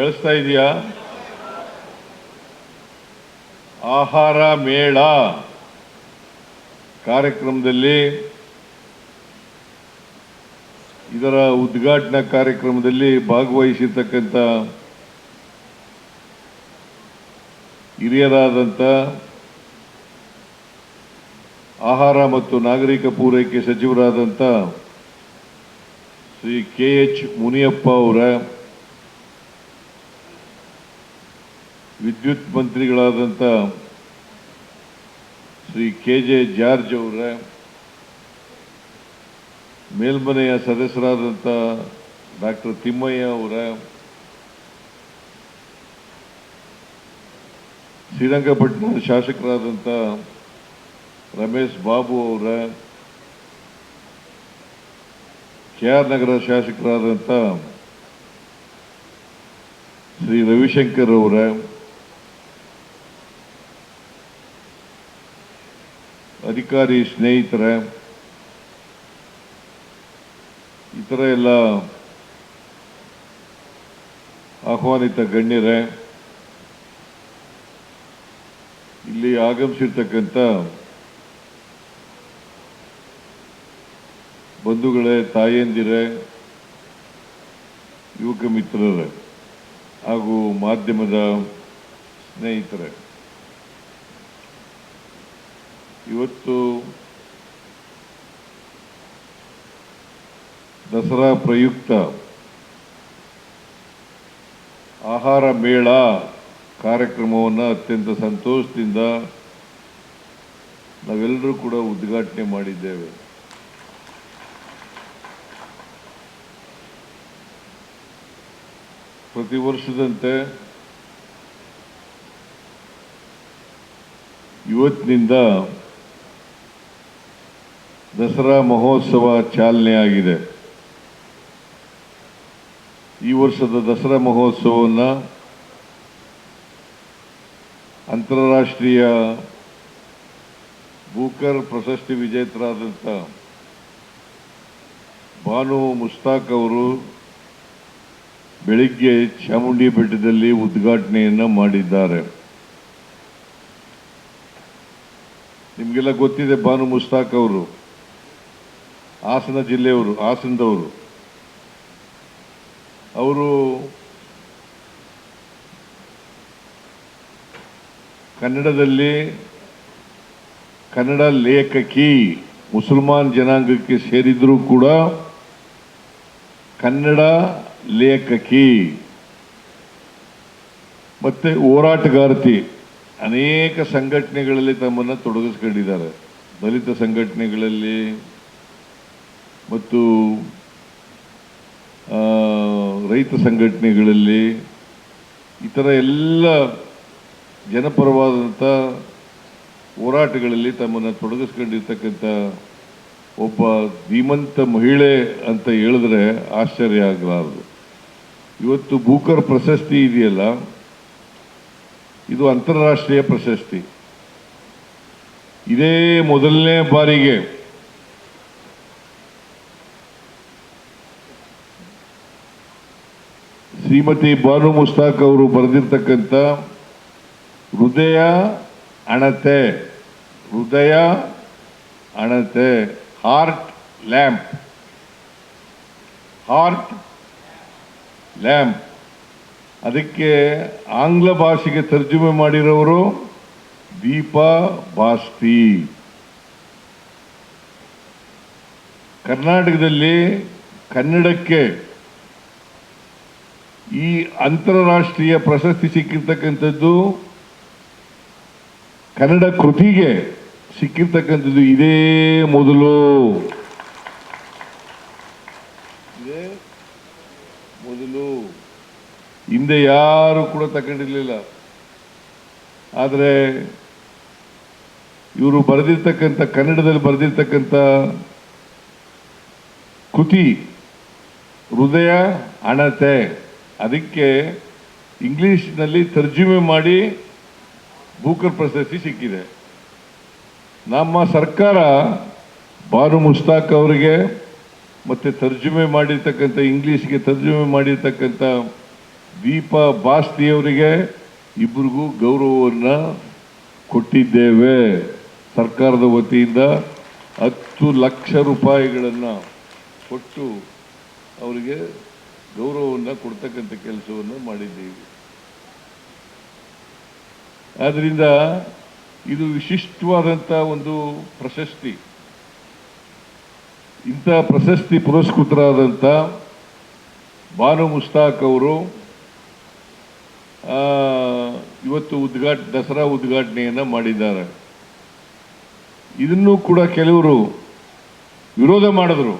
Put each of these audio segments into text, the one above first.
ಕೇಳಿಸ್ತಾ ಇದೆಯಾ? ಆಹಾರ ಮೇಳ. ಕಾರ್ಯಕ್ರಮದಲ್ಲಿ ಇದರ ಉದ್ಘಾಟನಾ ಕಾರ್ಯಕ್ರಮದಲ್ಲಿ ಭಾಗವಹಿಸಿರ್ತಕ್ಕಂಥ ಹಿರಿಯರಾದಂಥ ಆಹಾರ ಮತ್ತು ನಾಗರಿಕ ಪೂರೈಕೆ ಸಚಿವರಾದಂಥ ಶ್ರೀ ಕೆ ಎಚ್ ಮುನಿಯಪ್ಪ ಅವರ ವಿದ್ಯುತ್ ಮಂತ್ರಿಗಳಾದಂಥ ಶ್ರೀ ಕೆ ಜೆ ಜಾರ್ಜ್ ಅವರ, ಮೇಲ್ಮನೆಯ ಸದಸ್ಯರಾದಂಥ ಡಾಕ್ಟರ್ ತಿಮ್ಮಯ್ಯ ಅವರ ಶ್ರೀರಂಗಪಟ್ಟಣದ ಶಾಸಕರಾದಂಥ ರಮೇಶ್ ಬಾಬು ಅವರ ಕೆ ಆರ್ ನಗರ ಶಾಸಕರಾದಂಥ ಶ್ರೀ ರವಿಶಂಕರ್ ಅವರ ಅಧಿಕಾರಿ ಸ್ನೇಹಿತರೆ ಇತರ ಎಲ್ಲ ಆಹ್ವಾನಿತ ಗಣ್ಯರೇ, ಇಲ್ಲಿ ಆಗಮಿಸಿರ್ತಕ್ಕಂಥ ಬಂಧುಗಳೇ, ತಾಯಂದಿರೇ, ಯುವಕ ಮಿತ್ರರೇ ಹಾಗೂ ಮಾಧ್ಯಮದ ಸ್ನೇಹಿತರೆ. ಇವತ್ತು ದಸರಾ ಪ್ರಯುಕ್ತ ಆಹಾರ ಮೇಳ ಕಾರ್ಯಕ್ರಮವನ್ನು ಅತ್ಯಂತ ಸಂತೋಷದಿಂದ ನಾವೆಲ್ಲರೂ ಕೂಡ ಉದ್ಘಾಟನೆ ಮಾಡಿದ್ದೇವೆ. ಪ್ರತಿ ವರ್ಷದಂತೆ ಇವತ್ತಿನಿಂದ ದಸರಾ ಮಹೋತ್ಸವ ಚಾಲನೆ ಆಗಿದೆ ಈ ವರ್ಷದ ದಸರಾ ಮಹೋತ್ಸವವನ್ನು ಅಂತಾರಾಷ್ಟ್ರೀಯ ಬೂಕರ್ ಪ್ರಶಸ್ತಿ ವಿಜೇತರಾದಂಥ ಭಾನು ಮುಸ್ತಾಕ್ ಅವರು ಬೆಳಿಗ್ಗೆ ಚಾಮುಂಡಿ ಬೆಟ್ಟದಲ್ಲಿ ಉದ್ಘಾಟನೆಯನ್ನು ಮಾಡಿದ್ದಾರೆ. ನಿಮಗೆಲ್ಲ ಗೊತ್ತಿದೆ ಭಾನು ಮುಸ್ತಾಕ್ ಅವರು. ಹಾಸನ ಜಿಲ್ಲೆಯವರು, ಹಾಸನದವರು. ಅವರು ಕನ್ನಡದಲ್ಲಿ ಕನ್ನಡ ಲೇಖಕಿ, ಮುಸಲ್ಮಾನ್ ಜನಾಂಗಕ್ಕೆ ಸೇರಿದರೂ ಕೂಡ ಕನ್ನಡ ಲೇಖಕಿ. ಮತ್ತೆ ಹೋರಾಟಗಾರತಿ, ಅನೇಕ ಸಂಘಟನೆಗಳಲ್ಲಿ ತಮ್ಮನ್ನು ತೊಡಗಿಸ್ಕೊಂಡಿದ್ದಾರೆ. ದಲಿತ ಸಂಘಟನೆಗಳಲ್ಲಿ ಮತ್ತು ರೈತ ಸಂಘಟನೆಗಳಲ್ಲಿ ಈ ಥರ ಎಲ್ಲ ಜನಪರವಾದಂಥ ಹೋರಾಟಗಳಲ್ಲಿ ತಮ್ಮನ್ನು ತೊಡಗಿಸ್ಕೊಂಡಿರ್ತಕ್ಕಂಥ ಒಬ್ಬ ಧೀಮಂತ ಮಹಿಳೆ ಅಂತ ಹೇಳಿದ್ರೆ ಆಶ್ಚರ್ಯ ಆಗಲಾರದು. ಇವತ್ತು ಬೂಕರ್ ಪ್ರಶಸ್ತಿ ಇದೆಯಲ್ಲ, ಇದು ಅಂತಾರಾಷ್ಟ್ರೀಯ ಪ್ರಶಸ್ತಿ. ಇದೇ ಮೊದಲನೇ ಬಾರಿಗೆ ಶ್ರೀಮತಿ ಬಾನು ಮುಸ್ತಾಕ್ ಅವರು ಬರೆದಿರ್ತಕ್ಕಂಥ ಹೃದಯ ಅಣತೆ ಹೃದಯ ಅಣತೆ ಹಾರ್ಟ್ ಲ್ಯಾಂಪ್ ಹಾರ್ಟ್ ಲ್ಯಾಂಪ್ ಅದಕ್ಕೆ ಆಂಗ್ಲ ಭಾಷೆಗೆ ತರ್ಜುಮೆ ಮಾಡಿರೋರು ದೀಪ ಬಾಸ್ತಿ. ಕರ್ನಾಟಕದಲ್ಲಿ ಕನ್ನಡಕ್ಕೆ ಈ ಅಂತಾರಾಷ್ಟ್ರೀಯ ಪ್ರಶಸ್ತಿ ಸಿಕ್ಕಿರ್ತಕ್ಕಂಥದ್ದು ಕನ್ನಡ ಕೃತಿಗೆ ಸಿಕ್ಕಿರ್ತಕ್ಕಂಥದ್ದು ಇದೇ ಮೊದಲು. ಇದೇ ಮೊದಲು. ಹಿಂದೆ ಯಾರು ಕೂಡ ತಗೊಂಡಿರ್ಲಿಲ್ಲ. ಆದರೆ ಇವರು ಬರೆದಿರ್ತಕ್ಕಂಥ, ಕನ್ನಡದಲ್ಲಿ ಬರೆದಿರ್ತಕ್ಕಂಥ ಕೃತಿ, ಹೃದಯ ಅಣತೆ ಅದಕ್ಕೆ ಇಂಗ್ಲೀಷ್ನಲ್ಲಿ ತರ್ಜುಮೆ ಮಾಡಿ ಬೂಕರ್ ಪ್ರಶಸ್ತಿ ಸಿಕ್ಕಿದೆ. ನಮ್ಮ ಸರ್ಕಾರ ಬಾನು ಮುಸ್ತಾಕ್ ಅವರಿಗೆ ಮತ್ತು ತರ್ಜುಮೆ ಮಾಡಿರ್ತಕ್ಕಂಥ, ಇಂಗ್ಲೀಷ್ಗೆ ತರ್ಜುಮೆ ಮಾಡಿರ್ತಕ್ಕಂಥ ದೀಪಾ ಬಾಸ್ತಿಯವರಿಗೆ ಇಬ್ಬರಿಗೂ ಗೌರವವನ್ನು ಕೊಟ್ಟಿದ್ದೇವೆ. ಸರ್ಕಾರದ ವತಿಯಿಂದ ಹತ್ತು ಲಕ್ಷ ರೂಪಾಯಿಗಳನ್ನು ಕೊಟ್ಟು ಅವರಿಗೆ ಗೌರವವನ್ನು ಕೊಡ್ತಕ್ಕಂಥ ಕೆಲಸವನ್ನು ಮಾಡಿದ್ದೀವಿ. ಆದ್ದರಿಂದ ಇದು ವಿಶಿಷ್ಟವಾದಂಥ ಒಂದು ಪ್ರಶಸ್ತಿ. ಇಂಥ ಪ್ರಶಸ್ತಿ ಪುರಸ್ಕೃತರಾದಂಥ ಬಾನು ಮುಸ್ತಾಕ್ ಅವರು ಇವತ್ತು ಉದ್ಘಾಟ, ದಸರಾ ಉದ್ಘಾಟನೆಯನ್ನು ಮಾಡಿದ್ದಾರೆ. ಇದನ್ನು ಕೂಡ ಕೆಲವರು ವಿರೋಧ ಮಾಡಿದ್ರು.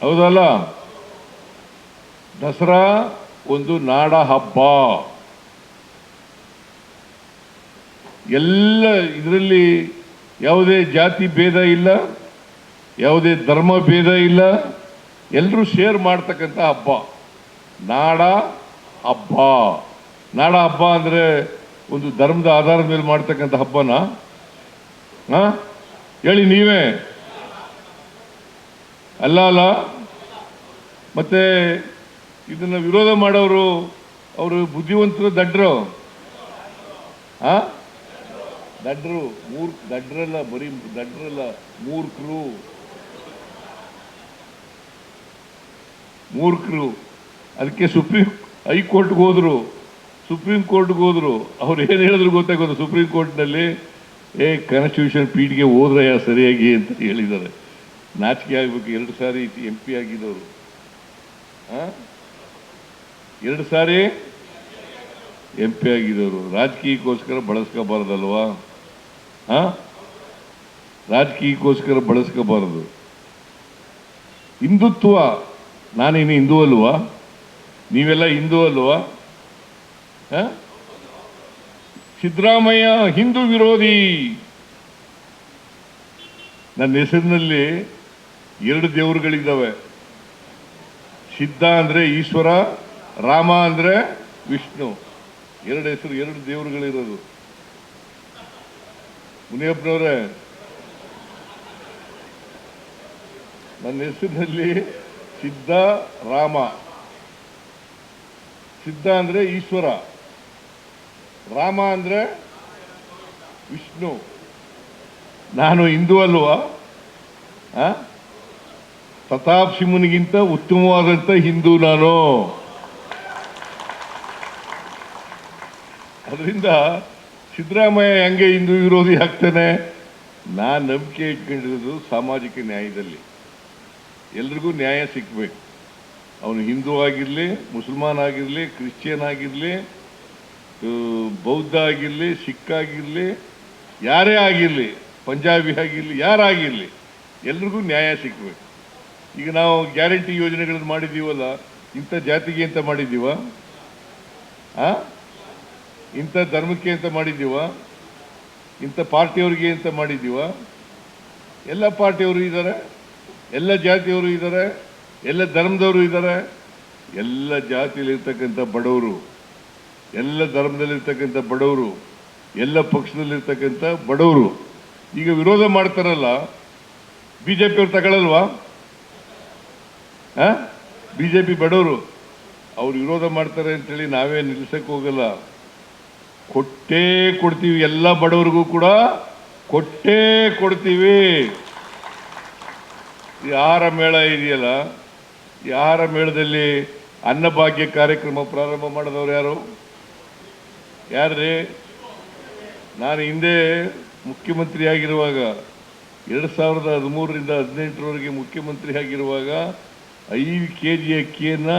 ಹೌದಲ್ಲ? ದಸರಾ ಒಂದು ನಾಡ ಹಬ್ಬ. ಎಲ್ಲ ಇದರಲ್ಲಿ ಯಾವುದೇ ಜಾತಿ ಭೇದ ಇಲ್ಲ, ಯಾವುದೇ ಧರ್ಮ ಭೇದ ಇಲ್ಲ. ಎಲ್ಲರೂ ಶೇರ್ ಮಾಡ್ತಕ್ಕಂಥ ಹಬ್ಬ. ನಾಡ ಹಬ್ಬ. ನಾಡ ಹಬ್ಬ ಅಂದರೆ ಒಂದು ಧರ್ಮದ ಆಧಾರದ ಮೇಲೆ ಮಾಡ್ತಕ್ಕಂಥ ಹಬ್ಬನ? ಹೇಳಿ ನೀವೇ. ಅಲ್ಲ ಅಲ್ಲ. ಮತ್ತೆ ಇದನ್ನ ವಿರೋಧ ಮಾಡೋರು ಅವರು ಬುದ್ಧಿವಂತರು, ದಡ್ರು. ಆ? ದಡ್ರು, ಮೂರ್ ದಡ್ರಲ್ಲ, ಬರೀ ದಡ್ರಲ್ಲ ಮೂರ್ಖರು ಮೂರ್ಖರು ಅದಕ್ಕೆ ಸುಪ್ರೀಂ ಹೈಕೋರ್ಟ್ಗೆ ಹೋದ್ರು. ಸುಪ್ರೀಂ ಕೋರ್ಟ್ಗೆ ಹೋದ್ರು. ಅವ್ರು ಏನು ಹೇಳಿದ್ರು ಗೊತ್ತಾಗೋದು ಸುಪ್ರೀಂ ಕೋರ್ಟ್ನಲ್ಲಿ, ಏ ಕಾನ್ಸ್ಟಿಟ್ಯೂಷನ್ ಪೀಠ್ಗೆ ಹೋದ್ರಯ್ಯ ಸರಿಯಾಗಿ ಅಂತ ಹೇಳಿದ್ದಾರೆ. ನಾಚಿಕೆ ಆಗ್ಬೇಕು. ಎರಡು ಸಾರಿ ಎಂ ಪಿ ಆಗಿದ್ದವರು? ಎರಡು ಸಾರಿ ಎಂ ಪಿ ಆಗಿದ್ದವರು. ರಾಜಕೀಯಕ್ಕೋಸ್ಕರ ಬಳಸ್ಕೋಬಾರ್ದಲ್ವಾ? ಹಾ? ರಾಜಕೀಯಕ್ಕೋಸ್ಕರ ಬಳಸ್ಕೋಬಾರದು. ಹಿಂದುತ್ವ ನಾನೇನು ಹಿಂದೂ ಅಲ್ವಾ? ನೀವೆಲ್ಲ ಹಿಂದೂ ಅಲ್ವಾ? ಸಿದ್ದರಾಮಯ್ಯ ಹಿಂದೂ ವಿರೋಧಿ. ನನ್ನ ಹೆಸರಿನಲ್ಲಿ ಎರಡು ದೇವರುಗಳಿದ್ದಾವೆ. ಸಿದ್ಧ ಅಂದರೆ ಈಶ್ವರ ರಾಮ ಅಂದ್ರೆ ವಿಷ್ಣು. ಎರಡು ಹೆಸರು, ಎರಡು ದೇವರುಗಳಿರೋದು. ಮುನಿಯಪ್ಪನವ್ರೆ, ನನ್ನ ಹೆಸರಿನಲ್ಲಿ ಸಿದ್ಧ ರಾಮ. ಸಿದ್ಧ ಅಂದ್ರೆ ಈಶ್ವರ. ರಾಮ ಅಂದ್ರೆ ವಿಷ್ಣು. ನಾನು ಹಿಂದೂ ಅಲ್ವಾ? ಪ್ರತಾಪ್ ಸಿಂಹನಿಗಿಂತ ಉತ್ತಮವಾದಂತ ಹಿಂದೂ ನಾನು. ಅದರಿಂದ ಸಿದ್ದರಾಮಯ್ಯ ಹೆಂಗೆ ಹಿಂದೂ ವಿರೋಧಿ ಆಗ್ತಾನೆ, ನಾನು ನಂಬಿಕೆ ಇಟ್ಕೊಂಡಿರೋದು ಸಾಮಾಜಿಕ ನ್ಯಾಯದಲ್ಲಿ. ಎಲ್ರಿಗೂ ನ್ಯಾಯ ಸಿಕ್ಕಬೇಕು ಅವನು ಹಿಂದೂ ಆಗಿರಲಿ, ಮುಸಲ್ಮಾನ್ ಆಗಿರಲಿ, ಕ್ರಿಶ್ಚಿಯನ್ ಆಗಿರಲಿ ಬೌದ್ಧ ಆಗಿರಲಿ, ಸಿಖ್ ಆಗಿರಲಿ, ಯಾರೇ ಆಗಿರಲಿ, ಪಂಜಾಬಿ ಆಗಿರಲಿ ಯಾರಾಗಿರಲಿ ಎಲ್ರಿಗೂ ನ್ಯಾಯ ಸಿಕ್ಕಬೇಕು ಈಗ ನಾವು ಗ್ಯಾರಂಟಿ ಯೋಜನೆಗಳನ್ನು ಮಾಡಿದ್ದೀವಲ್ಲ, ಇಂಥ ಜಾತಿಗೆ ಅಂತ ಮಾಡಿದ್ದೀವ? ಆ? ಇಂಥ ಧರ್ಮಕ್ಕೆ ಅಂತ ಮಾಡಿದ್ದೀವ, ಇಂಥ ಪಾರ್ಟಿಯವ್ರಿಗೆ ಅಂತ ಮಾಡಿದ್ದೀವ, ಎಲ್ಲ ಪಾರ್ಟಿಯವರು ಇದ್ದಾರೆ, ಎಲ್ಲ ಜಾತಿಯವರು ಇದ್ದಾರೆ, ಎಲ್ಲ ಧರ್ಮದವರು ಇದ್ದಾರೆ, ಎಲ್ಲ ಜಾತಿಯಲ್ಲಿರ್ತಕ್ಕಂಥ ಬಡವರು, ಎಲ್ಲ ಧರ್ಮದಲ್ಲಿರ್ತಕ್ಕಂಥ ಬಡವರು, ಎಲ್ಲ ಪಕ್ಷದಲ್ಲಿರ್ತಕ್ಕಂಥ ಬಡವರು, ಈಗ ವಿರೋಧ ಮಾಡ್ತಾರಲ್ಲ ಬಿ ಜೆ ಪಿಯವ್ರು ತಗೊಳ್ಳಲ್ವಾ ಬಿ ಜೆ ಪಿ ಬಡವರು, ಅವ್ರು ವಿರೋಧ ಮಾಡ್ತಾರೆ ಅಂತೇಳಿ ನಾವೇ ನಿಲ್ಸಕ್ಕೆ ಹೋಗಲ್ಲ. ಕೊಟ್ಟೇ ಕೊಡ್ತೀವಿ ಎಲ್ಲ ಬಡವರಿಗೂ ಕೂಡ ಕೊಟ್ಟೇ ಕೊಡ್ತೀವಿ. ಯಾರ ಮೇಳ ಇದೆಯಲ್ಲ, ಯಾರ ಮೇಳದಲ್ಲಿ ಅನ್ನಭಾಗ್ಯ ಕಾರ್ಯಕ್ರಮ ಪ್ರಾರಂಭ ಮಾಡಿದವರು ಯಾರು? ಯಾರ್ರಿ? ನಾನು ಹಿಂದೆ ಮುಖ್ಯಮಂತ್ರಿ ಆಗಿರುವಾಗ, ಎರಡು ಸಾವಿರದ ಹದಿಮೂರರಿಂದ ಹದಿನೆಂಟರವರೆಗೆ ಮುಖ್ಯಮಂತ್ರಿ ಆಗಿರುವಾಗ ಐದು ಕೆ ಜಿ ಅಕ್ಕಿಯನ್ನು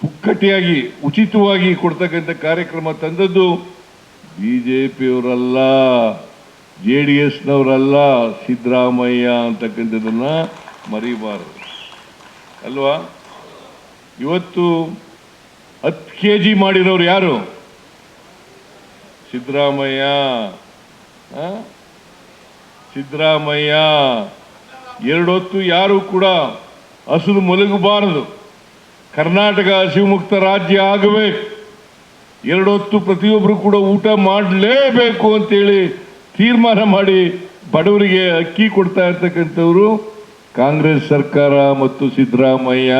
ಪುಕ್ಕಟೆಯಾಗಿ ಉಚಿತವಾಗಿ ಕೊಡ್ತಕ್ಕಂಥ ಕಾರ್ಯಕ್ರಮ ತಂದದ್ದು ಬಿ ಜೆ ಪಿಯವರಲ್ಲ ಜೆ ಡಿ ಎಸ್ನವರಲ್ಲ, ಸಿದ್ದರಾಮಯ್ಯ ಅಂತಕ್ಕಂಥದ್ದನ್ನ ಮರಿಬಾರದು. ಅಲ್ವಾ? ಇವತ್ತು ಹತ್ತು ಕೆ ಜಿ ಮಾಡಿರೋರು ಯಾರು? ಸಿದ್ದರಾಮಯ್ಯ? ಸಿದ್ದರಾಮಯ್ಯ. ಎರಡೊತ್ತು ಯಾರು ಕೂಡ ಹಸಿರು ಮಲಗಬಾರದು. ಕರ್ನಾಟಕ ಹಸಿವುಮುಕ್ತ ರಾಜ್ಯ ಆಗಬೇಕು. ಎರಡೊತ್ತು ಪ್ರತಿಯೊಬ್ಬರು ಕೂಡ ಊಟ ಮಾಡಲೇಬೇಕು ಅಂತೇಳಿ ತೀರ್ಮಾನ ಮಾಡಿ ಬಡವರಿಗೆ ಅಕ್ಕಿ ಕೊಡ್ತಾ ಇರ್ತಕ್ಕಂಥವ್ರು ಕಾಂಗ್ರೆಸ್ ಸರ್ಕಾರ ಮತ್ತು ಸಿದ್ದರಾಮಯ್ಯ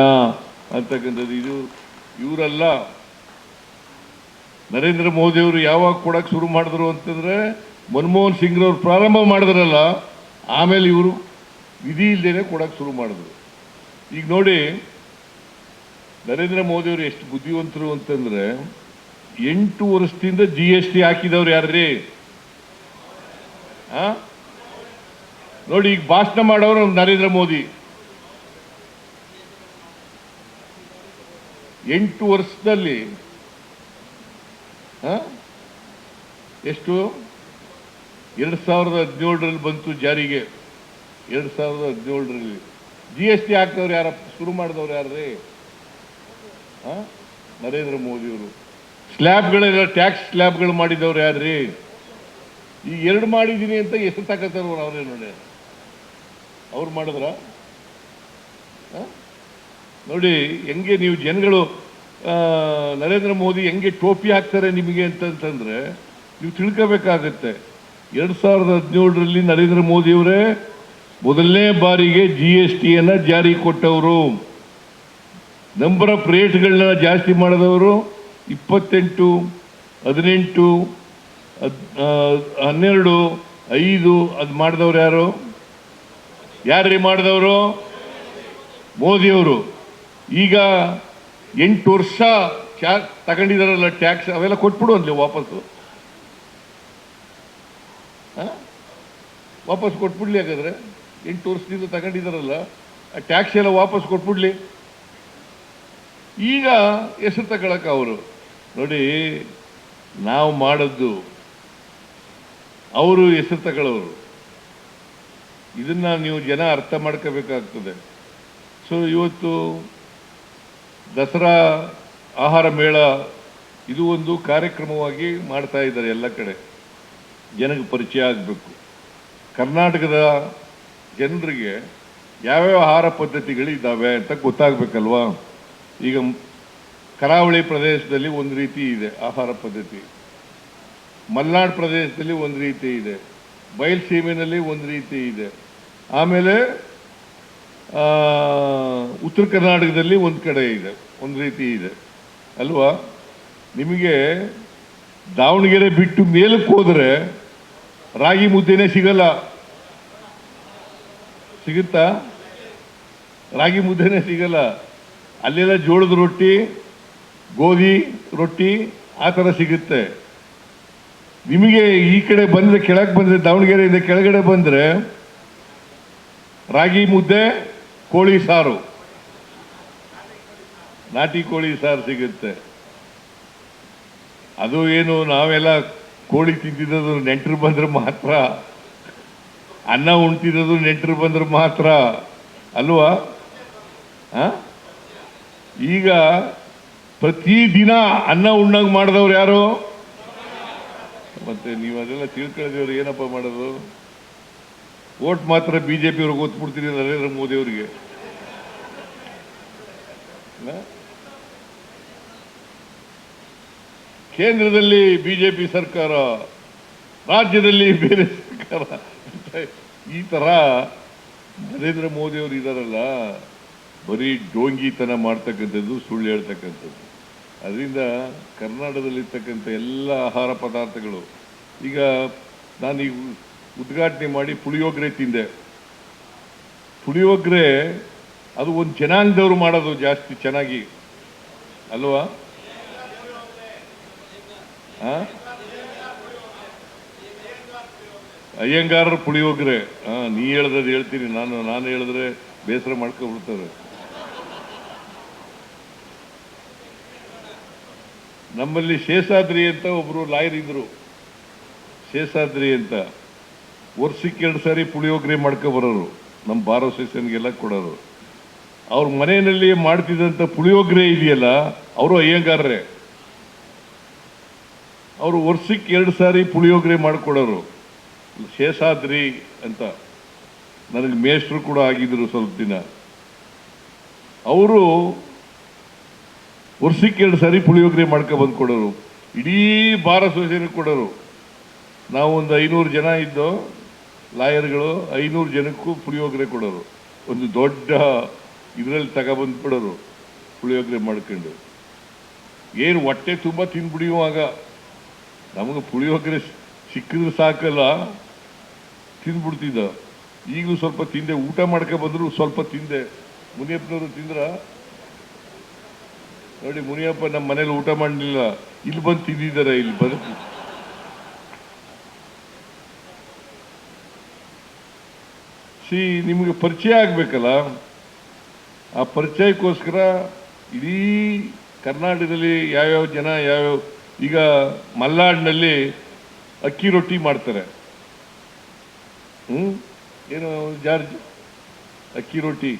ಅಂತಕ್ಕಂಥದ್ದು. ಇದು ಇವರಲ್ಲ. ನರೇಂದ್ರ ಮೋದಿಯವರು ಯಾವಾಗ ಕೊಡಕ್ಕೆ ಶುರು ಮಾಡಿದ್ರು ಅಂತಂದರೆ ಮನಮೋಹನ್ ಸಿಂಗ್ರವ್ರು ಪ್ರಾರಂಭ ಮಾಡಿದ್ರಲ್ಲ, ಆಮೇಲೆ ಇವರು ವಿಧಿ ಇಲ್ಲದೇ ಕೊಡಕ್ಕೆ ಶುರು ಮಾಡಿದ್ರು. ಈಗ ನೋಡಿ ನರೇಂದ್ರ ಮೋದಿ ಅವರು ಎಷ್ಟು ಬುದ್ಧಿವಂತರು ಅಂತಂದ್ರೆ ಎಂಟು ವರ್ಷದಿಂದ ಜಿ ಎಸ್ ಟಿ ಹಾಕಿದವ್ರು ಯಾರ್ರಿ? ನೋಡಿ, ಈಗ ಭಾಷಣ ಮಾಡೋರು ನರೇಂದ್ರ ಮೋದಿ ಎಂಟು ವರ್ಷದಲ್ಲಿ? ಎಷ್ಟು ಎರಡ್ ಸಾವಿರದ ಹದಿನೇಳರಲ್ಲಿ ಬಂತು ಜಾರಿಗೆ ಎರಡ್ ಸಾವಿರದ ಹದಿನೇಳರಲ್ಲಿ ಜಿ ಎಸ್ ಟಿ ಹಾಕಿದವ್ರು ಯಾರ, ಶುರು ಮಾಡಿದವ್ರು ಯಾರ್ರಿ? ನರೇಂದ್ರ ಮೋದಿಯವರು. ಸ್ಲ್ಯಾಬ್ಗಳೆಲ್ಲ ಟ್ಯಾಕ್ಸ್ ಸ್ಲ್ಯಾಬ್ಗಳು ಮಾಡಿದವ್ರು ಯಾರ್ರಿ? ಈ ಎರಡು ಮಾಡಿದ್ದೀನಿ ಅಂತ ಎಷ್ಟು ತಕತ್ತಾರ ಅವರೇ ನೋಡಿ ಅವ್ರು ಮಾಡಿದ್ರ? ನೋಡಿ, ಹೆಂಗೆ ನೀವು ಜನಗಳು ನರೇಂದ್ರ ಮೋದಿ ಹೆಂಗೆ ಟೋಪಿ ಹಾಕ್ತಾರೆ ನಿಮಗೆ ಅಂತಂತಂದ್ರೆ ನೀವು ತಿಳ್ಕೋಬೇಕಾಗತ್ತೆ. ಎರಡು ಸಾವಿರದ ಹದಿನೇಳರಲ್ಲಿ ನರೇಂದ್ರ ಮೋದಿಯವರೇ ಮೊದಲನೇ ಬಾರಿಗೆ ಜಿ ಎಸ್ ಟಿಯನ್ನು ಜಾರಿ ಕೊಟ್ಟವರು. ನಂಬರ್ ಆಫ್ ರೇಟ್ಗಳನ್ನ ಜಾಸ್ತಿ ಮಾಡಿದವರು ಇಪ್ಪತ್ತೆಂಟು, ಹದಿನೆಂಟು ಹನ್ನೆರಡು, ಐದು, ಅದು ಮಾಡಿದವ್ರು ಯಾರು? ಯಾರ್ರೀ ಮಾಡಿದವರು? ಮೋದಿಯವರು. ಈಗ ಎಂಟು ವರ್ಷ ಟ್ಯಾ ತಗೊಂಡಿದಾರಲ್ಲ ಟ್ಯಾಕ್ಸ್, ಅವೆಲ್ಲ ಕೊಟ್ಬಿಡು ಅಲ್ಲಿ ವಾಪಸ್ಸು? ವಾಪಸ್ ಕೊಟ್ಬಿಡ್ಲಿ ಹಾಗಾದ್ರೆ. ಎಂಟು ವರ್ಷದಿಂದ ತಗೊಂಡಿದಾರಲ್ಲ, ಆ ಟ್ಯಾಕ್ಸ್ ಎಲ್ಲ ವಾಪಸ್ ಕೊಟ್ಬಿಡ್ಲಿ. ಈಗ ಹೆಸರು ತಗೊಳಕ ಅವರು. ನೋಡಿ, ನಾವು ಮಾಡದ್ದು ಅವರು ಹೆಸರು ತಗೊಳ್ಳೋರು ಇದನ್ನ ನೀವು ಜನ ಅರ್ಥ ಮಾಡ್ಕೋಬೇಕಾಗ್ತದೆ. ಸೊ, ಇವತ್ತು ದಸರಾ ಆಹಾರ ಮೇಳ ಇದು ಒಂದು ಕಾರ್ಯಕ್ರಮವಾಗಿ ಮಾಡ್ತಾ ಇದ್ದಾರೆ ಎಲ್ಲ ಕಡೆ. ಜನಕ್ಕೆ ಪರಿಚಯ ಆಗಬೇಕು. ಕರ್ನಾಟಕದ ಜನರಿಗೆ ಯಾವ್ಯಾವ ಆಹಾರ ಪದ್ಧತಿಗಳಿದ್ದಾವೆ ಅಂತ ಗೊತ್ತಾಗಬೇಕಲ್ವಾ? ಈಗ ಕರಾವಳಿ ಪ್ರದೇಶದಲ್ಲಿ ಒಂದು ರೀತಿ ಇದೆ ಆಹಾರ ಪದ್ಧತಿ. ಮಲೆನಾಡು ಪ್ರದೇಶದಲ್ಲಿ ಒಂದು ರೀತಿ ಇದೆ. ಬಯಲುಸೀಮೆನಲ್ಲಿ ಒಂದು ರೀತಿ ಇದೆ. ಆಮೇಲೆ ಉತ್ತರ ಕರ್ನಾಟಕದಲ್ಲಿ ಒಂದು ಕಡೆ ಇದೆ, ಒಂದು ರೀತಿ ಇದೆ. ಅಲ್ವಾ? ನಿಮಗೆ ದಾವಣಗೆರೆ ಬಿಟ್ಟು ಮೇಲಕ್ಕೆ ಹೋದರೆ ರಾಗಿ ಮುದ್ದೆನೇ ಸಿಗಲ್ಲ. ಸಿಗುತ್ತಾ? ರಾಗಿ ಮುದ್ದೆನೇ ಸಿಗಲ್ಲ. ಅಲ್ಲೆಲ್ಲ ಜೋಳದ ರೊಟ್ಟಿ, ಗೋಧಿ ರೊಟ್ಟಿ ಆ ಥರ ಸಿಗುತ್ತೆ. ನಿಮಗೆ ಈ ಕಡೆ ಬಂದರೆ, ಕೆಳಗೆ ಬಂದರೆ, ದಾವಣಗೆರೆಯಿಂದ ಕೆಳಗಡೆ ಬಂದರೆ, ರಾಗಿ ಮುದ್ದೆ, ಕೋಳಿ ಸಾರು. ನಾಟಿ ಕೋಳಿ ಸಾರು ಸಿಗುತ್ತೆ. ಅದು ಏನು, ನಾವೆಲ್ಲ ಕೋಳಿ ತಿಂತಿದ್ದು ನೆಂಟರು ಬಂದರೆ ಮಾತ್ರ. ಅನ್ನ ಉಣ್ತಿರೋದು ನೆಂಟರು ಬಂದರೆ ಮಾತ್ರ. ಅಲ್ವಾ? ಆ? ಈಗ ಪ್ರತಿದಿನ ಅನ್ನ ಉಣ್ಣಂಗ್ ಮಾಡಿದವ್ರು ಯಾರು? ಮತ್ತೆ ನೀವು ಅದೆಲ್ಲ ತಿಳ್ಕೊಳ್ಳೋದವ್ರು ಏನಪ್ಪ ಮಾಡೋದು? ಓಟ್ ಮಾತ್ರ ಬಿಜೆಪಿ ಅವ್ರಿಗೆ ಒತ್ಬಿಡ್ತೀರಿ ನರೇಂದ್ರ ಮೋದಿ ಅವರಿಗೆ. ಕೇಂದ್ರದಲ್ಲಿ ಬಿಜೆಪಿ ಸರ್ಕಾರ, ರಾಜ್ಯದಲ್ಲಿ ಬೇರೆ ಸರ್ಕಾರ ಈ ತರ ನರೇಂದ್ರ ಮೋದಿ ಅವರು ಇದಾರಲ್ಲ. ಬರೀ ಡೋಂಗಿತನ ಮಾಡ್ತಕ್ಕಂಥದ್ದು, ಸುಳ್ಳು ಹೇಳ್ತಕ್ಕಂಥದ್ದು. ಅದರಿಂದ ಕರ್ನಾಟಕದಲ್ಲಿರ್ತಕ್ಕಂಥ ಎಲ್ಲ ಆಹಾರ ಪದಾರ್ಥಗಳು, ಈಗ ನಾನು ಈಗ ಉದ್ಘಾಟನೆ ಮಾಡಿ ಪುಳಿಯೋಗರೆ ತಿಂದೆ. ಪುಳಿಯೋಗರೆ ಅದು ಒಂದು ಜನಾಂಗದವ್ರು ಮಾಡೋದು ಜಾಸ್ತಿ ಚೆನ್ನಾಗಿ. ಅಲ್ವಾ? ಅಯ್ಯಂಗಾರರ ಪುಳಿಯೋಗರೆ. ಹಾ ನೀ ಹೇಳ್ದದ್ ಹೇಳ್ತೀನಿ. ನಾನು ನಾನು ಹೇಳಿದ್ರೆ ಬೇಸರ ಮಾಡ್ಕೊಬಿಡ್ತಾರೆ ನಮ್ಮಲ್ಲಿ ಶೇಷಾದ್ರಿ ಅಂತ ಒಬ್ರು ಲಾಯರ್ ಇದ್ರು. ಶೇಷಾದ್ರಿ ಅಂತ. ವರ್ಷಕ್ಕೆ ಎರಡು ಸಾರಿ ಪುಳಿಯೋಗರೆ ಮಾಡ್ಕೊ ಬರೋರು. ನಮ್ಮ ಬಾರ್ ಅಸೋಸಿಯೇಷನ್ಗೆಲ್ಲ ಕೊಡೋರು. ಅವ್ರ ಮನೆಯಲ್ಲಿ ಮಾಡ್ತಿದ್ದಂಥ ಪುಳಿಯೋಗರೆ ಇದೆಯಲ್ಲ, ಅವರು ಅಯ್ಯಂಗಾರ್ರೆ. ಅವರು ವರ್ಷಕ್ಕೆ ಎರಡು ಸಾರಿ ಪುಳಿಯೋಗರೆ ಮಾಡಿಕೊಡೋರು. ಶೇಷಾದ್ರಿ ಅಂತ. ನನಗೆ ಮೇಷ್ಟ್ರು ಕೂಡ ಆಗಿದ್ರು ಸ್ವಲ್ಪ ದಿನ. ಅವರು ವರ್ಷಕ್ಕೆ ಎರಡು ಸಾರಿ ಪುಳಿಯೋಗರೆ ಮಾಡ್ಕೊ ಬಂದು ಕೊಡೋರು ಇಡೀ ಭಾರ ಅಸೋಸಿಯೇಷನ್ ಕೊಡೋರು. ನಾವು ಒಂದು ಐನೂರು ಜನ ಇದ್ದೋ, ಲಾಯರ್ಗಳು ಐನೂರು ಜನಕ್ಕೂ ಪುಳಿಯೋಗರೆ ಕೊಡೋರು. ಒಂದು ದೊಡ್ಡ ಇದರಲ್ಲಿ ತಗೊಬಂದು ಕೊಡೋರು ಪುಳಿಯೋಗರೆ ಮಾಡ್ಕೊಂಡು. ಏನು ಹೊಟ್ಟೆ ತುಂಬ ತಿನ್ಬಿಡಿಯುವಾಗ ನಮಗೆ ಪುಳಿಯೋಗರೆ ಸಿಕ್ಕಿದ್ರೆ ಸಾಕಲ್ಲ. ತಿಂದ್ಬಿಡ್ತಿದ್ದ ಈಗಲೂ ಸ್ವಲ್ಪ ತಿಂದೆ, ಊಟ ಮಾಡ್ಕೊ ಬಂದ್ರು ಸ್ವಲ್ಪ ತಿಂದೆ. ಮುನಿಯಪ್ಪನವರು ತಿಂದ್ರ? ನೋಡಿ ಮುನಿಯಪ್ಪ ನಮ್ಮ ಮನೇಲಿ ಊಟ ಮಾಡಲಿಲ್ಲ. ಇಲ್ಲಿ ಬಂದು ತಿಂದಿದ್ದಾರೆ, ಇಲ್ಲಿ ಬಂದು ಸಿ ನಿಮಗೆ ಪರಿಚಯ ಆಗಬೇಕಲ್ಲ? ಆ ಪರಿಚಯಕ್ಕೋಸ್ಕರ ಇಡೀ ಕರ್ನಾಟಕದಲ್ಲಿ ಯಾವ್ಯಾವ ಜನ, ಯಾವ್ಯಾವ, ಈಗ ಮಲ್ನಾಡಿನಲ್ಲಿ ಅಕ್ಕಿ ರೊಟ್ಟಿ ಮಾಡ್ತಾರೆ. ಹ್ಮ್? ಏನು ಜಾರ್ಜ್? ಅಕ್ಕಿ ರೊಟ್ಟಿ.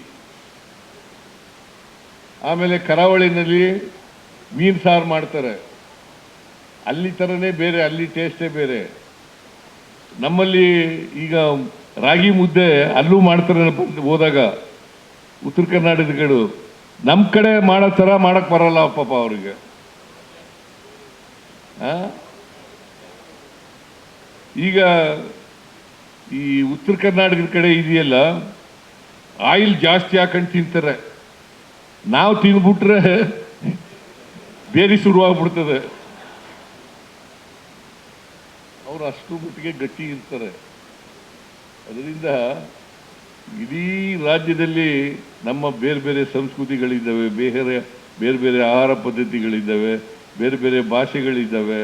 ಆಮೇಲೆ ಕರಾವಳಿನಲ್ಲಿ ಮೀನು ಸಾರು ಮಾಡ್ತಾರೆ. ಅಲ್ಲಿ ಥರನೇ ಬೇರೆ, ಅಲ್ಲಿ ಟೇಸ್ಟೇ ಬೇರೆ. ನಮ್ಮಲ್ಲಿ ಈಗ ರಾಗಿ ಮುದ್ದೆ ಅಲ್ಲೂ ಮಾಡ್ತಾರೆ ಹೋದಾಗ ಉತ್ತರ ಕರ್ನಾಟಕದ ಕಡೆ ನಮ್ಮ ಕಡೆ ಮಾಡೋ ಥರ ಮಾಡೋಕ್ಕೆ ಬರಲ್ಲ ಪಾಪ ಅವ್ರಿಗೆ? ಈಗ ಈ ಉತ್ತರ ಕರ್ನಾಟಕದ ಕಡೆ ಇದೆಯಲ್ಲ, ಆಯಿಲ್ ಜಾಸ್ತಿ ಹಾಕೊಂಡು ತಿಂತಾರೆ. ನಾವು ತಿಂದ್ಬಿಟ್ರೆ ಬೇರೆ ಶುರುವಾಗ್ಬಿಡ್ತದೆ. ಅವರು ಅಷ್ಟು ಮಟ್ಟಿಗೆ ಗಟ್ಟಿ ಇರ್ತಾರೆ. ಅದರಿಂದ ಇಡೀ ರಾಜ್ಯದಲ್ಲಿ ನಮ್ಮ ಬೇರೆ ಬೇರೆ ಸಂಸ್ಕೃತಿಗಳಿದ್ದಾವೆ, ಬೇರೆ ಬೇರೆ ಬೇರೆ ಆಹಾರ ಪದ್ಧತಿಗಳಿದ್ದಾವೆ, ಬೇರೆ ಬೇರೆ ಭಾಷೆಗಳಿದ್ದಾವೆ,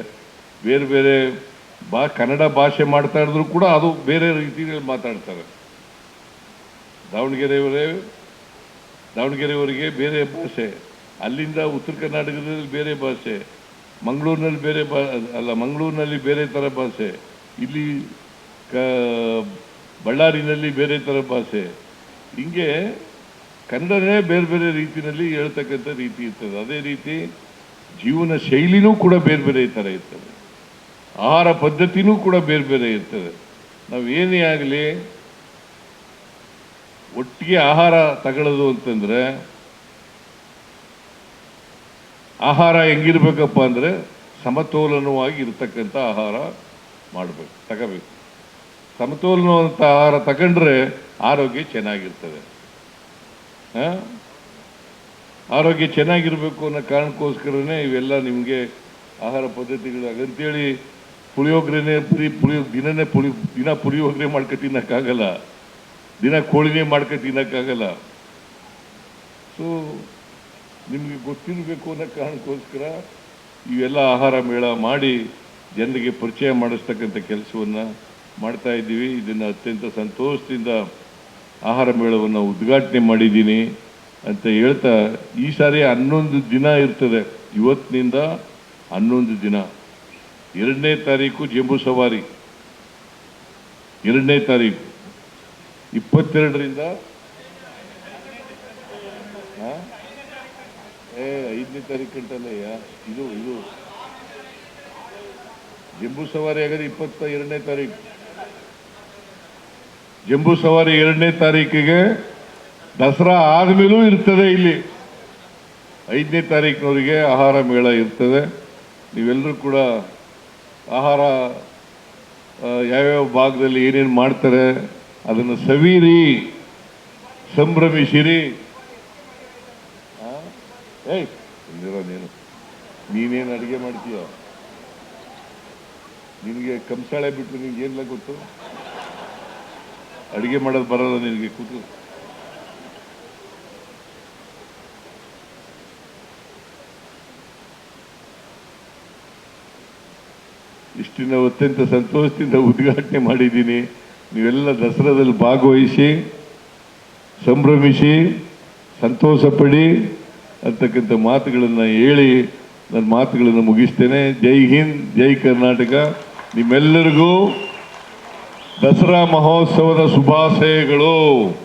ಬೇರೆ ಬೇರೆ ಬಾ ಕನ್ನಡ ಭಾಷೆ ಮಾತಾಡಿದ್ರು ಕೂಡ ಅದು ಬೇರೆ ರೀತಿಯಲ್ಲಿ ಮಾತಾಡ್ತಾರೆ. ದಾವಣಗೆರೆಯವರೇ ದಾವಣಗೆರೆಯವರಿಗೆ ಬೇರೆ ಭಾಷೆ, ಅಲ್ಲಿಂದ ಉತ್ತರ ಕರ್ನಾಟಕದಲ್ಲಿ ಬೇರೆ ಭಾಷೆ, ಮಂಗಳೂರಿನಲ್ಲಿ ಬೇರೆ ಬಾ ಅಲ್ಲ, ಮಂಗಳೂರಿನಲ್ಲಿ ಬೇರೆ ಥರ ಭಾಷೆ, ಇಲ್ಲಿ ಕ, ಬಳ್ಳಾರಿನಲ್ಲಿ ಬೇರೆ ಥರ ಭಾಷೆ. ಹಿಂಗೆ ಕನ್ನಡನೇ ಬೇರೆ ಬೇರೆ ರೀತಿಯಲ್ಲಿ ಹೇಳ್ತಕ್ಕಂಥ ರೀತಿ ಇರ್ತದೆ. ಅದೇ ರೀತಿ ಜೀವನ ಶೈಲಿನೂ ಕೂಡ ಬೇರೆ ಬೇರೆ ಥರ ಇರ್ತದೆ. ಆಹಾರ ಪದ್ಧತಿನೂ ಕೂಡ ಬೇರೆ ಬೇರೆ ಇರ್ತದೆ. ನಾವು ಏನೇ ಆಗಲಿ ಒಟ್ಟಿಗೆ ಆಹಾರ ತಗೊಳ್ಳೋದು ಅಂತಂದರೆ, ಆಹಾರ ಹೆಂಗಿರ್ಬೇಕಪ್ಪ ಅಂದರೆ ಸಮತೋಲನವಾಗಿ ಇರತಕ್ಕಂಥ ಆಹಾರ ಮಾಡಬೇಕು, ತಗೋಬೇಕು. ಸಮತೋಲನವಂಥ ಆಹಾರ ತಗೊಂಡ್ರೆ ಆರೋಗ್ಯ ಚೆನ್ನಾಗಿರ್ತದೆ? ಆರೋಗ್ಯ ಚೆನ್ನಾಗಿರಬೇಕು ಅನ್ನೋ ಕಾರಣಕ್ಕೋಸ್ಕರನೇ ಇವೆಲ್ಲ ನಿಮಗೆ ಆಹಾರ ಪದ್ಧತಿಗಳು. ಹಾಗಂತೇಳಿ ಪುಳಿಯೋಗ್ರೆನೇ ಪುರಿ, ಪುಳಿಯೋ ದಿನನೇ ಪುಳಿ, ದಿನ ಪುಳಿಯೋಗ್ರೆ ಮಾಡ್ಕೊ ತಿನ್ನಕ್ಕಾಗಲ್ಲ. ದಿನ ಕೋಳಿನೇ ಮಾಡ್ಕೊ ತಿನ್ನೋಕ್ಕಾಗಲ್ಲ. ಸೊ ನಿಮಗೆ ಗೊತ್ತಿರಬೇಕು ಅನ್ನೋ ಕಾರಣಕ್ಕೋಸ್ಕರ ಇವೆಲ್ಲ ಆಹಾರ ಮೇಳ ಮಾಡಿ ಜನರಿಗೆ ಪರಿಚಯ ಮಾಡಿಸ್ತಕ್ಕಂಥ ಕೆಲಸವನ್ನು ಮಾಡ್ತಾ ಇದ್ದೀವಿ. ಇದನ್ನು ಅತ್ಯಂತ ಸಂತೋಷದಿಂದ ಆಹಾರ ಮೇಳವನ್ನು ಉದ್ಘಾಟನೆ ಮಾಡಿದ್ದೀನಿ ಅಂತ ಹೇಳ್ತಾ ಈ ಸಾರಿ ಹನ್ನೊಂದು ದಿನ ಇರ್ತದೆ. ಇವತ್ತಿನಿಂದ ಹನ್ನೊಂದು ದಿನ. ಎರಡನೇ ತಾರೀಕು ಜಂಬೂ ಸವಾರಿ. ಎರಡನೇ ತಾರೀಕು. ಇಪ್ಪತ್ತೆರಡರಿಂದ? ಏ, ಐದನೇ ತಾರೀಕು ಗಂಟಲ್ಲಯ್ಯ ಇದು ಇದು. ಜಂಬೂ ಸವಾರಿ ಆಗದೆ ಇಪ್ಪತ್ತ ಎರಡನೇ ತಾರೀಕು. ಜಂಬೂ ಸವಾರಿ ಎರಡನೇ ತಾರೀಕಿಗೆ ದಸರಾ ಆದ್ಮೇಲೂ ಇರ್ತದೆ ಇಲ್ಲಿ. ಐದನೇ ತಾರೀಕಿನವರಿಗೆ ಆಹಾರ ಮೇಳ ಇರ್ತದೆ. ನೀವೆಲ್ಲರೂ ಕೂಡ ಆಹಾರ ಯಾವ್ಯಾವ ಭಾಗದಲ್ಲಿ ಏನೇನು ಮಾಡ್ತಾರೆ ಅದನ್ನು ಸವೀರಿ, ಸಂಭ್ರಮಿಸಿರಿ? ಏಯ್ ನೀನು. ನೀನೇನು ಅಡುಗೆ ಮಾಡ್ತೀಯ? ನಿನಗೆ ಕಂಸಾಳೆ ಬಿಟ್ಟು ನಿನ್ಗೆ ಏನಿಲ್ಲ ಗೊತ್ತು? ಅಡುಗೆ ಮಾಡೋದು ಬರಲ್ಲ ನಿನಗೆ ಕೂತು ಇಷ್ಟಿನ ಅತ್ಯಂತ ಸಂತೋಷದಿಂದ ಉದ್ಘಾಟನೆ ಮಾಡಿದ್ದೀನಿ. ನೀವೆಲ್ಲ ದಸರಾದಲ್ಲಿ ಭಾಗವಹಿಸಿ, ಸಂಭ್ರಮಿಸಿ ಸಂತೋಷ ಪಡಿ ಅಂತಕ್ಕಂಥ ಮಾತುಗಳನ್ನು ಹೇಳಿ, ನನ್ನ ಮಾತುಗಳನ್ನು ಮುಗಿಸ್ತೇನೆ. ಜೈ ಹಿಂದ್, ಜೈ ಕರ್ನಾಟಕ. ನಿಮ್ಮೆಲ್ಲರಿಗೂ ದಸರಾ ಮಹೋತ್ಸವದ ಶುಭಾಶಯಗಳು.